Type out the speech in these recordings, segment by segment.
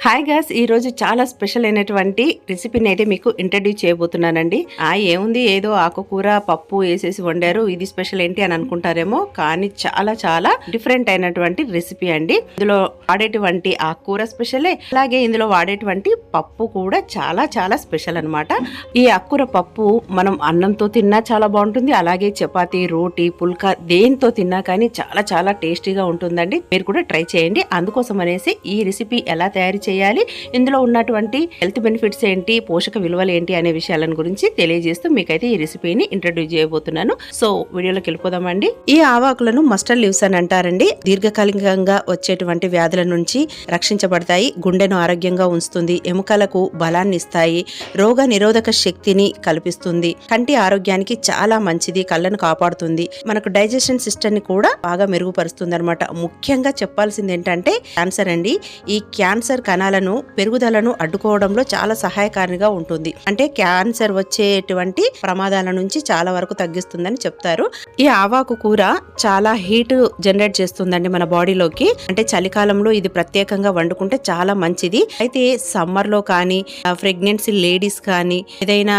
Hi gas ఈరోజు చాలా special అయినటువంటి రెసిపీని అయితే మీకు ఇంట్రడ్యూస్ చేయబోతున్నానండి. ఆ ఏముంది? ఏదో ఆకుకూర పప్పు వేసేసి వండారు. ఇది స్పెషల్ ఏంటి అని అనుకుంటారేమో? కానీ చాలా చాలా డిఫరెంట్ అయినటువంటి రెసిపీ అండి. ఇందులో వాడేటువంటి ఆకుకూర స్పెషలే అలాగే ఇందులో వాడేటువంటి పప్పు కూడా చాలా చాలా స్పెషల్ అనమాట ఈ ఆకుకూర పప్పు మనం అన్నంతో తిన్నా చాలా బాగుంటుంది. అలాగే చపాతీ రోటీ పుల్కా దేంతో తిన్నా కానీ చాలా చాలా టేస్టీగా ఉంటుందండి. మీరు కూడా ట్రై చేయండి. అందుకోసం అనేసి ఈ రెసిపీ ఎలా తయారు చేయాలి ఇందులో ఉన్నటువంటి హెల్త్ బెనిఫిట్స్ ఏంటి పోషక విలువలు ఏంటి అనే విషయాలను గురించి తెలియజేస్తూ మీకైతే ఈ రెసిపీని ఇంట్రడ్యూస్ చేయబోతున్నాను. సో వీడియోలోకి వెళ్ళిపోదామండి. ఈ ఆవాకులను మస్టర్డ్ లీవ్స్ అని అంటారండి. దీర్ఘకాలికంగా వచ్చేటువంటి వ్యాధుల నుంచి రక్షించబడతాయి గుండెను ఆరోగ్యంగా ఉంచుతుంది ఎముకలకు బలాన్ని ఇస్తాయి రోగ నిరోధక శక్తిని కల్పిస్తుంది కంటి ఆరోగ్యానికి చాలా మంచిది కళ్ళను కాపాడుతుంది. మనకు డైజెషన్ సిస్టమ్ని కూడా బాగా మెరుగుపరుస్తుంది అనమాట ముఖ్యంగా చెప్పాల్సింది ఏంటంటే క్యాన్సర్ అండి. ఈ క్యాన్సర్ కణాలను పెరుగుదలను అడ్డుకోవడంలో చాలా సహాయకారిగా ఉంటుంది. అంటే క్యాన్సర్ వచ్చేటువంటి ప్రమాదాల నుంచి చాలా వరకు తగ్గిస్తుందని చెప్తారు. ఈ ఆవాకు కూర చాలా హీట్ జనరేట్ చేస్తుందండి మన బాడీలోకి. అంటే చలికాలంలో ఇది ప్రత్యేకంగా వండుకుంటే చాలా మంచిది. అయితే సమ్మర్లో కానీ ప్రెగ్నెన్సీ లేడీస్ కానీ ఏదైనా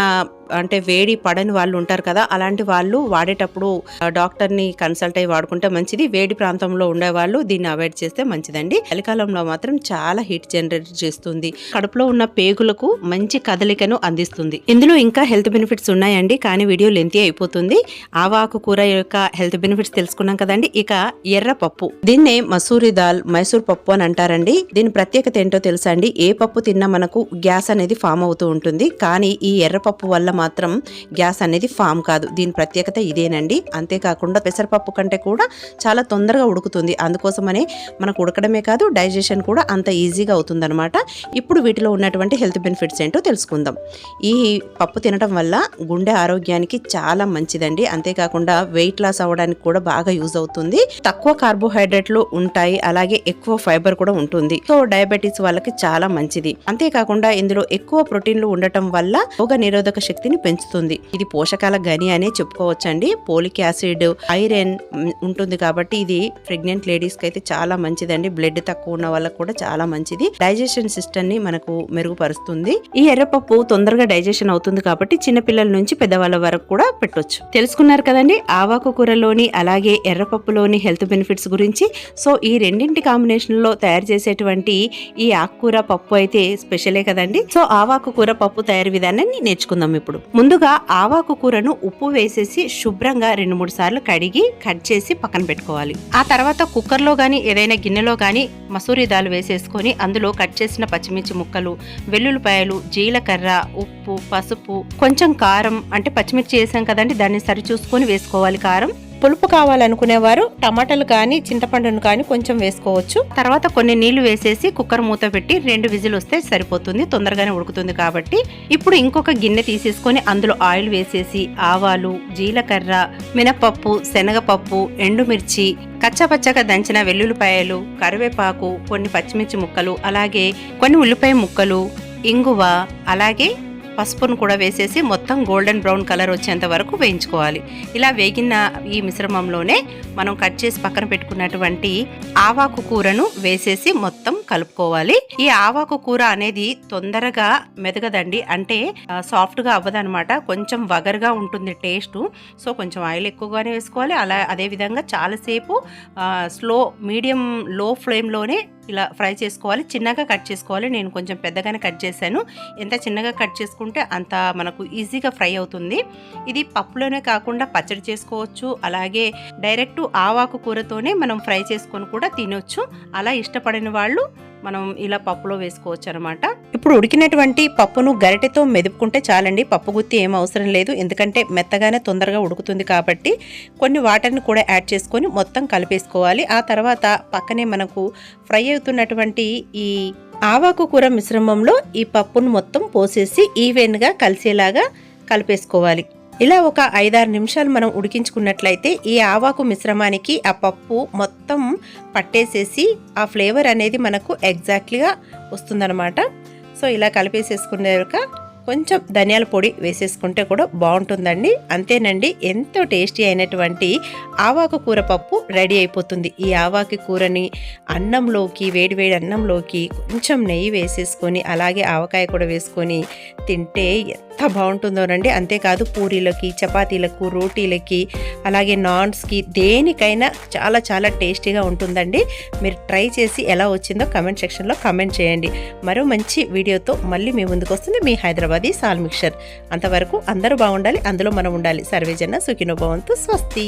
అంటే వేడి పడని వాళ్ళు ఉంటారు కదా అలాంటి వాళ్ళు వాడేటప్పుడు డాక్టర్ని కన్సల్ట్ అయ్యి వాడుకుంటే మంచిది. వేడి ప్రాంతంలో ఉండేవాళ్ళు దీన్ని అవాయిడ్ చేస్తే మంచిదండి. చలికాలంలో మాత్రం చాలా హీట్ జనరేట్ చేస్తుంది. కడుపులో ఉన్న పేగులకు మంచి కదలికను అందిస్తుంది. ఇందులో ఇంకా హెల్త్ బెనిఫిట్స్ ఉన్నాయండి కానీ వీడియో లెంతీ అయిపోతుంది. ఆవాకు కూర యొక్క హెల్త్ బెనిఫిట్స్ తెలుసుకున్నాం కదండి. ఇక ఎర్ర పప్పు. దీన్నే మసూరి దాల్ మైసూర్ పప్పు అని అంటారండి. దీని ప్రత్యేకత ఏంటో తెలుసా అండి? ఏ పప్పు తిన్నా మనకు గ్యాస్ అనేది ఫామ్ అవుతూ ఉంటుంది. కానీ ఈ ఎర్ర పప్పు వల్ల మాత్రం గ్యాస్ అనేది ఫామ్ కాదు. దీని ప్రత్యేకత ఇదేనండి. అంతేకాకుండా పెసరపప్పు కంటే కూడా చాలా తొందరగా ఉడుకుతుంది. అందుకోసమనే మనకు ఉడకడమే కాదు డైజెషన్ కూడా అంత ఈజీగా అవుతుందన్నమాట. ఇప్పుడు వీటిలో ఉన్నటువంటి హెల్త్ బెనిఫిట్స్ ఏంటో తెలుసుకుందాం. ఈ పప్పు తినడం వల్ల గుండె ఆరోగ్యానికి చాలా మంచిదండి. అంతేకాకుండా వెయిట్ లాస్ అవ్వడానికి కూడా బాగా యూజ్ అవుతుంది. తక్కువ కార్బోహైడ్రేట్లు ఉంటాయి. అలాగే ఎక్కువ ఫైబర్ కూడా ఉంటుంది. సో డయాబెటీస్ వాళ్ళకి చాలా మంచిది. అంతేకాకుండా ఇందులో ఎక్కువ ప్రోటీన్లు ఉండటం వల్ల రోగ నిరోధక శక్తి శక్తిని పెంచుతుంది. ఇది పోషకాల గని అనే చెప్పుకోవచ్చండి. పోలిక్ యాసిడ్ ఐరన్ ఉంటుంది కాబట్టి ఇది ప్రెగ్నెంట్ లేడీస్కి అయితే చాలా మంచిదండి. బ్లడ్ తక్కువ ఉన్న వాళ్ళకి కూడా చాలా మంచిది. డైజెషన్ సిస్టమ్ని మనకు మెరుగుపరుస్తుంది. ఈ ఎర్రపప్పు తొందరగా డైజెషన్ అవుతుంది కాబట్టి చిన్నపిల్లల నుంచి పెద్దవాళ్ళ వరకు కూడా పెట్టొచ్చు. తెలుసుకున్నారు కదండి ఆవాకు కూరలోని అలాగే ఎర్రపప్పులోని హెల్త్ బెనిఫిట్స్ గురించి. సో ఈ రెండింటి కాంబినేషన్లో తయారు చేసేటువంటి ఈ ఆకుకూర పప్పు అయితే స్పెషలే కదండి. సో ఆవాకు కూర పప్పు తయారు విధానాన్ని నేర్చుకుందాం ఇప్పుడు. ముందుగా ఆవాకు కూరను ఉప్పు వేసేసి శుభ్రంగా రెండు మూడు సార్లు కడిగి కట్ చేసి పక్కన పెట్టుకోవాలి. ఆ తర్వాత కుక్కర్లో గానీ ఏదైనా గిన్నెలో గానీ మసూరి దాల్ వేసేసుకొని అందులో కట్ చేసిన పచ్చిమిర్చి ముక్కలు వెల్లుల్లిపాయలు జీలకర్ర ఉప్పు పసుపు కొంచెం కారం అంటే పచ్చిమిర్చి వేసాం కదండి దాన్ని సరి చూసుకొని వేసుకోవాలి కారం. పులుపు కావాలనుకునేవారు టమాటాలు కానీ చింతపండును కానీ కొంచెం వేసుకోవచ్చు. తర్వాత కొన్ని నీళ్ళు వేసేసి కుక్కర్ మూత పెట్టి రెండు విజిల్ వస్తే సరిపోతుంది తొందరగానే ఉడుకుతుంది కాబట్టి. ఇప్పుడు ఇంకొక గిన్నె తీసేసుకొని అందులో ఆయిల్ వేసేసి ఆవాలు జీలకర్ర మినపప్పు శనగపప్పు ఎండుమిర్చి కచ్చపచ్చగా దంచిన వెల్లుల్లిపాయలు కరివేపాకు కొన్ని పచ్చిమిర్చి ముక్కలు అలాగే కొన్ని ఉల్లిపాయ ముక్కలు ఇంగువ అలాగే పసుపును కూడా వేసేసి మొత్తం గోల్డెన్ బ్రౌన్ కలర్ వచ్చేంత వరకు వేయించుకోవాలి. ఇలా వేగిన ఈ మిశ్రమంలోనే మనం కట్ చేసి పక్కన పెట్టుకున్నటువంటి ఆవాకు కూరను వేసేసి మొత్తం కలుపుకోవాలి. ఈ ఆవాకు కూర అనేది తొందరగా మెదగదండి. అంటే సాఫ్ట్గా అవ్వదనమాట కొంచెం వగరుగా ఉంటుంది టేస్ట్. సో కొంచెం ఆయిల్ ఎక్కువగానే వేసుకోవాలి. అలా అదే విధంగా చాలాసేపు స్లో మీడియం లో ఫ్లేమ్లోనే ఇలా ఫ్రై చేసుకోవాలి. చిన్నగా కట్ చేసుకోవాలి. నేను కొంచెం పెద్దగానే కట్ చేశాను. ఎంత చిన్నగా కట్ చేసుకుంటే అంత మనకు ఈజీగా ఫ్రై అవుతుంది. ఇది పప్పులోనే కాకుండా పచ్చడి చేసుకోవచ్చు. అలాగే డైరెక్ట్ ఆవాకు కూరతోనే మనం ఫ్రై చేసుకొని కూడా తినొచ్చు. అలా ఇష్టపడిన వాళ్ళు మనం ఇలా పప్పులో వేసుకోవచ్చు అనమాట ఇప్పుడు ఉడికినటువంటి పప్పును గరిటెతో మెదుపుకుంటే చాలండి పప్పు గుత్తి ఏం అవసరం లేదు. ఎందుకంటే మెత్తగానే తొందరగా ఉడుకుతుంది కాబట్టి కొన్ని వాటర్ని కూడా యాడ్ చేసుకొని మొత్తం కలిపేసుకోవాలి. ఆ తర్వాత పక్కనే మనకు ఫ్రై అవుతున్నటువంటి ఈ ఆవాకు కూర మిశ్రమంలో ఈ పప్పును మొత్తం పోసేసి ఈవెన్గా కలిసేలాగా కలిపేసుకోవాలి. ఇలా ఒక ఐదారు నిమిషాలు మనం ఉడికించుకున్నట్లయితే ఈ ఆవాకు మిశ్రమానికి ఆ పప్పు మొత్తం పట్టేసేసి ఆ ఫ్లేవర్ అనేది మనకు ఎగ్జాక్ట్లీగా వస్తుందన్నమాట. సో ఇలా కలిపేసేసుకున్నాక కొంచెం ధనియాల పొడి వేసేసుకుంటే కూడా బాగుంటుందండి. అంతేనండి ఎంతో టేస్టీ అయినటువంటి ఆవాకు కూర పప్పు రెడీ అయిపోతుంది. ఈ ఆవాకి కూరని అన్నంలోకి వేడివేడి అన్నంలోకి కొంచెం నెయ్యి వేసేసుకొని అలాగే ఆవకాయ కూడా వేసుకొని తింటే ఎంత బాగుంటుందోనండి. అంతేకాదు పూరీలకి చపాతీలకు రోటీలకి అలాగే నాన్స్కి దేనికైనా చాలా చాలా టేస్టీగా ఉంటుందండి. మీరు ట్రై చేసి ఎలా వచ్చిందో కమెంట్ సెక్షన్లో కమెంట్ చేయండి. మరో మంచి వీడియోతో మళ్ళీ మీ ముందుకు వస్తుంది మీ హైదరాబాదీ సాల్ మిక్చర్. అంతవరకు అందరూ బాగుండాలి అందులో మనం ఉండాలి. సర్వేజన సుఖినోభవంతో స్వస్తి.